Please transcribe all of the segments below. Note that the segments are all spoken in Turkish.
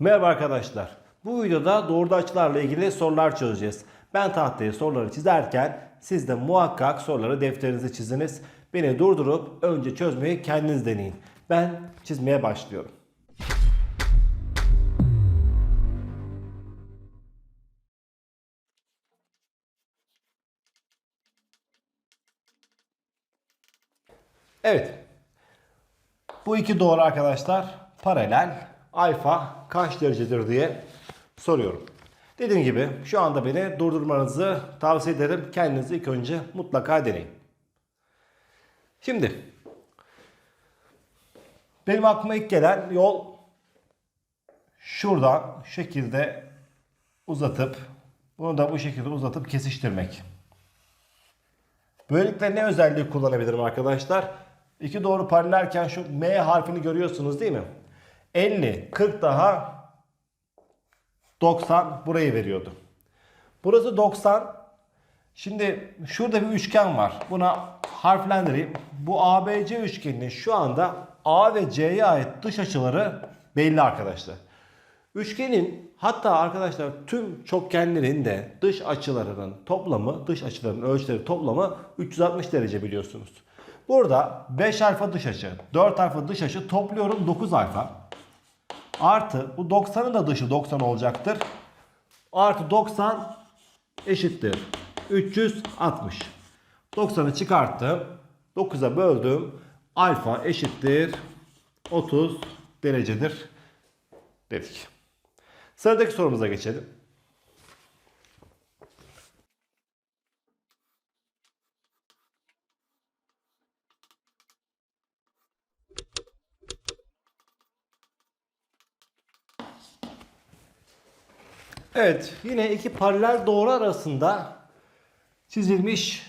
Merhaba arkadaşlar. Bu videoda doğru açılarla ilgili sorular çözeceğiz. Ben tahtaya soruları çizerken siz de muhakkak soruları defterinize çiziniz. Beni durdurup önce çözmeyi kendiniz deneyin. Ben çizmeye başlıyorum. Evet. Bu iki doğru arkadaşlar paralel. Alfa kaç derecedir diye soruyorum. Dediğim gibi şu anda beni durdurmanızı tavsiye ederim. Kendinizi ilk önce mutlaka deneyin. Şimdi benim aklıma ilk gelen yol şuradan şu şekilde uzatıp bunu da bu şekilde uzatıp kesiştirmek. Böylelikle ne özelliği kullanabilirim arkadaşlar? İki doğru paralelken şu M harfini görüyorsunuz değil mi? 50, 40 daha 90 burayı veriyordu. Burası 90. Şimdi şurada bir üçgen var. Buna harflendireyim. Bu ABC üçgeninin şu anda A ve C'ye ait dış açıları belli arkadaşlar. Üçgenin hatta arkadaşlar tüm çokgenlerin de dış açılarının toplamı, dış açıların ölçüleri toplamı 360 derece biliyorsunuz. Burada 5 alfa dış açı, 4 alfa dış açı topluyorum 9 alfa. Artı bu 90'ın da dışı 90 olacaktır. Artı 90 eşittir. 360. 90'ı çıkarttım. 9'a böldüm. Alfa eşittir. 30 derecedir dedik. Sıradaki sorumuza geçelim. Evet, yine iki paralel doğru arasında çizilmiş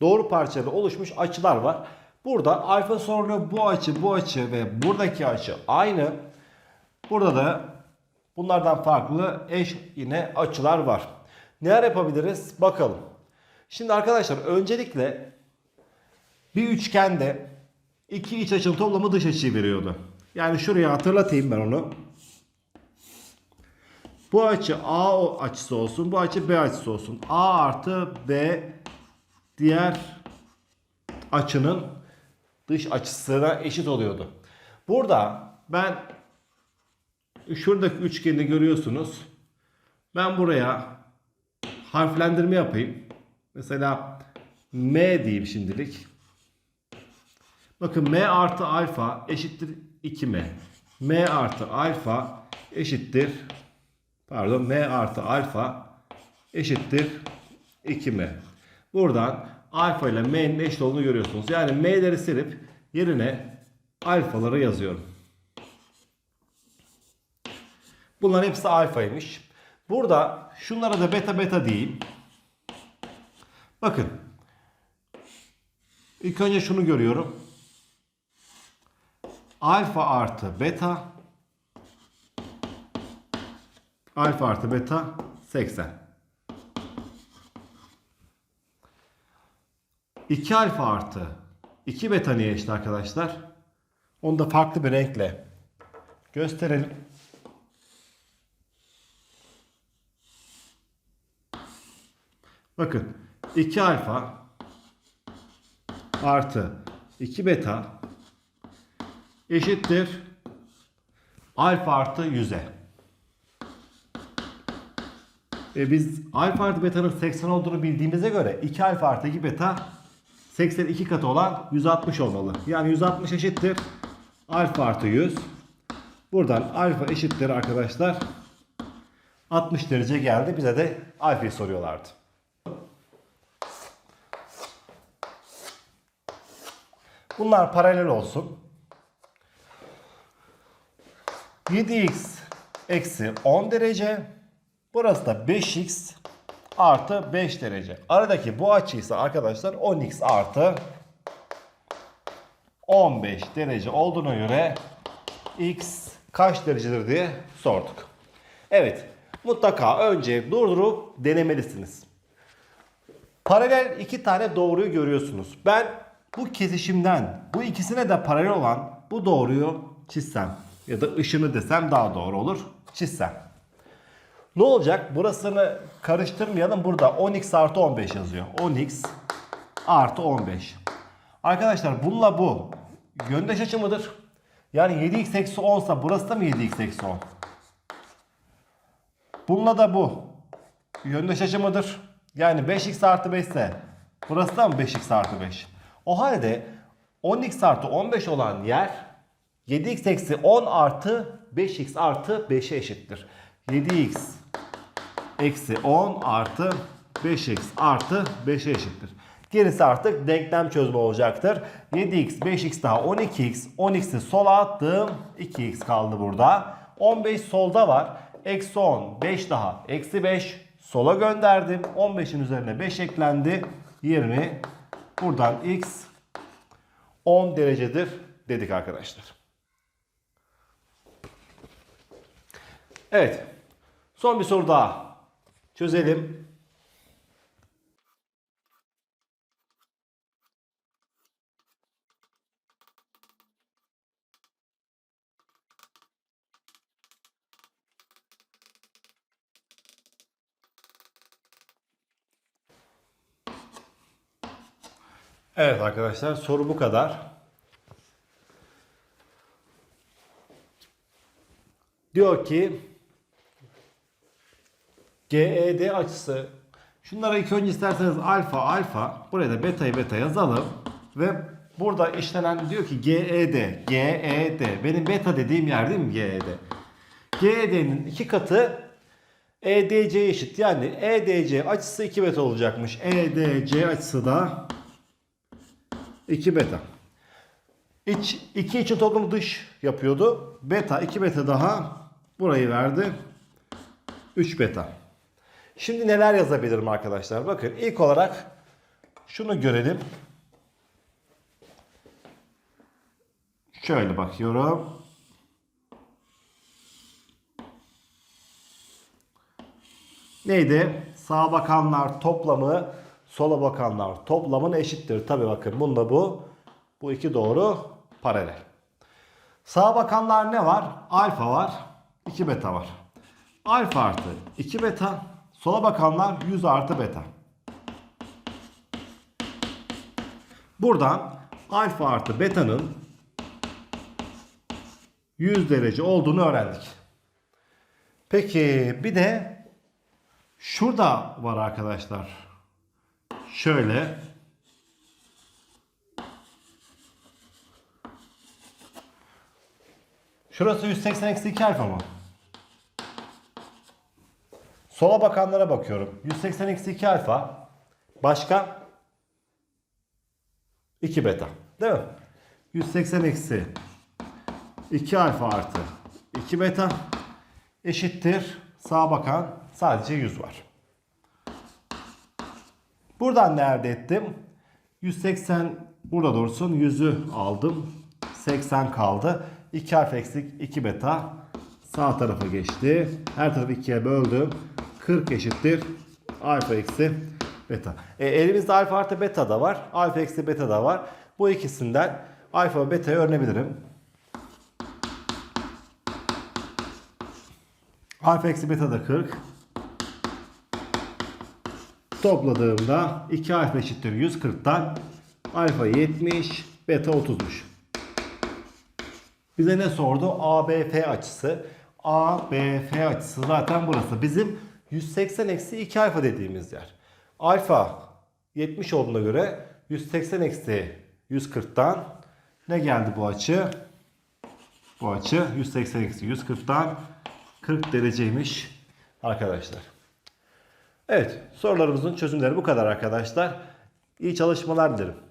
doğru parçalı oluşmuş açılar var. Burada alfa soruluyor. Bu açı, bu açı ve buradaki açı aynı. Burada da bunlardan farklı eş yine açılar var. Neler yapabiliriz? Bakalım. Şimdi arkadaşlar öncelikle bir üçgende iki iç açının toplamı dış açıyı veriyordu. Yani şuraya hatırlatayım ben onu. Bu açı A açısı olsun. Bu açı B açısı olsun. A artı B diğer açının dış açısına eşit oluyordu. Burada ben şuradaki üçgeni görüyorsunuz. Ben buraya harflendirme yapayım. Mesela M diyeyim şimdilik. Bakın M artı alfa eşittir 2M. M artı alfa eşittir pardon M artı alfa eşittir 2M. Buradan alfa ile M'nin eşit olduğunu görüyorsunuz. Yani M'leri silip yerine alfaları yazıyorum. Bunların hepsi alfaymış. Burada şunlara da beta beta diyeyim. Bakın. İlk önce şunu görüyorum. Alfa artı beta alfa artı beta 80. 2 alfa artı 2 beta niye eşit arkadaşlar? Onu da farklı bir renkle gösterelim. Bakın 2 alfa artı 2 beta eşittir alfa artı 100'e. E biz alfa artı beta'nın 80 olduğunu bildiğimize göre 2 alfa artı 2 beta 82 katı olan 160 olmalı. Yani 160 eşittir alfa artı 100. Buradan alfa eşittir arkadaşlar 60 derece geldi. Bize de alfayı soruyorlardı. Bunlar paralel olsun. 7x eksi 10 derece. Burası da 5x artı 5 derece. Aradaki bu açı ise arkadaşlar 10x artı 15 derece olduğuna göre x kaç derecedir diye sorduk. Evet mutlaka önce durdurup denemelisiniz. Paralel iki tane doğruyu görüyorsunuz. Ben bu kesişimden bu ikisine de paralel olan bu doğruyu çizsem ya da ışını desem daha doğru olur. Çizsem. Ne olacak? Burasını karıştırmayalım. Burada 10x artı 15 yazıyor. 10x artı 15. Arkadaşlar bununla bu yöndeş açı mıdır? Yani 7x eksi 10 ise burası da mı 7x eksi 10? Bununla da bu yöndeş açı mıdır? Yani 5x artı 5 ise burası da mı 5x artı 5? O halde 10x artı 15 olan yer 7x eksi 10 artı 5x artı 5'e eşittir. 7x eksi 10 artı 5x artı 5'e eşittir. Gerisi artık denklem çözümü olacaktır. 7x, 5x daha 12x. 12'si sola attım. 2x kaldı burada. 15 solda var. Eksi 10, 5 daha. Eksi 5 sola gönderdim. 15'in üzerine 5 eklendi. 20. Buradan x 10 derecedir dedik arkadaşlar. Evet. Son bir soru daha. Çözelim. Evet arkadaşlar soru bu kadar. Diyor ki GED açısı şunlara ilk önce isterseniz alfa alfa buraya da beta'yı beta yazalım ve burada işlenen diyor ki GED GED benim beta dediğim yer değil mi GED GED'nin iki katı EDC eşit yani EDC açısı 2 beta olacakmış EDC açısı da 2 beta. İç, 2 için toplamı dış yapıyordu. Beta 2 beta daha burayı verdi. 3 beta. Şimdi neler yazabilirim arkadaşlar? Bakın ilk olarak şunu görelim. Şöyle bakıyorum. Neydi? Sağa bakanlar toplamı sola bakanlar toplamın eşittir. Tabi bakın bunda bu. Bu iki doğru paralel. Sağa bakanlar ne var? Alfa var. 2 beta var. Alfa artı 2 beta. Sola bakanlar 100 artı beta. Buradan alfa artı beta'nın 100 derece olduğunu öğrendik. Peki bir de şurada var arkadaşlar. Şöyle Şurası 180 eksi 2 alfa mı? Sola bakanlara bakıyorum. 180 eksi 2 alfa. Başka? 2 beta. Değil mi? 180 eksi 2 alfa artı 2 beta eşittir. Sağa bakan sadece 100 var. Buradan ne elde ettim? 180 burada dursun. 100'ü aldım. 80 kaldı. 2 alfa eksik 2 beta sağ tarafa geçti. Her tarafı 2'ye böldüm. 40 eşittir. Alfa eksi beta. E, elimizde alfa artı beta da var. Alfa eksi beta da var. Bu ikisinden alfa ve beta'yı öğrenebilirim. Alfa eksi beta da 40. Topladığımda 2 alfa eşittir 140'tan alfa 70, beta 30'muş. Bize ne sordu? ABF açısı. ABF açısı zaten burası. Bizim 180 eksi 2 alfa dediğimiz yer. Alfa 70 olduğuna göre 180 eksi 140'tan ne geldi bu açı? Bu açı 180 eksi 140'tan 40 dereceymiş arkadaşlar. Evet sorularımızın çözümleri bu kadar arkadaşlar. İyi çalışmalar dilerim.